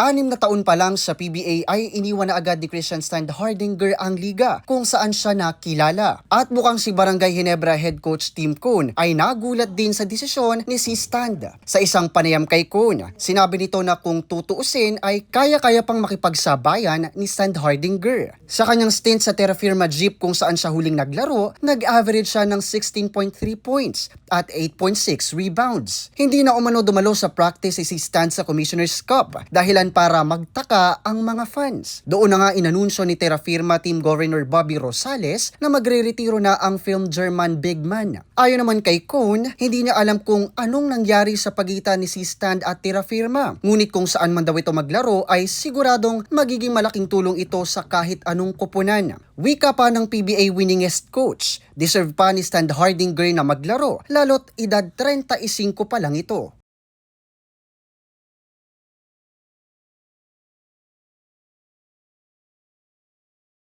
Anim na taon pa lang sa PBA ay iniwan na agad ni Christian Stand Hardinger ang liga kung saan siya nakilala. At mukhang si Barangay Ginebra head coach Tim Kuhn ay nagulat din sa desisyon ni si Stand. Sa isang panayam kay Kuhn, sinabi nito na kung tutuusin ay kaya-kaya pang makipagsabayan ni Stand Hardinger. Sa kanyang stint sa Terra Firma Jeep kung saan siya huling naglaro, nag-average siya ng 16.3 points at 8.6 rebounds. Hindi na umano dumalo sa practice si Stan sa Commissioner's Cup dahilan para magtaka ang mga fans. Doon na nga inanunsyo ni Terra Firma Team Governor Bobby Rosales na magre-retiro na ang film German big man. Ayon naman kay Kuhn, hindi niya alam kung anong nangyari sa pagitan ni si Stan at Terra Firma. Ngunit kung saan man daw ito maglaro ay siguradong magiging malaking tulong ito sa kahit anong kupunan. Wika pa ng PBA winningest coach, deserve pa ni Stan Hardinger na maglaro, lalo't edad 35 pa lang ito.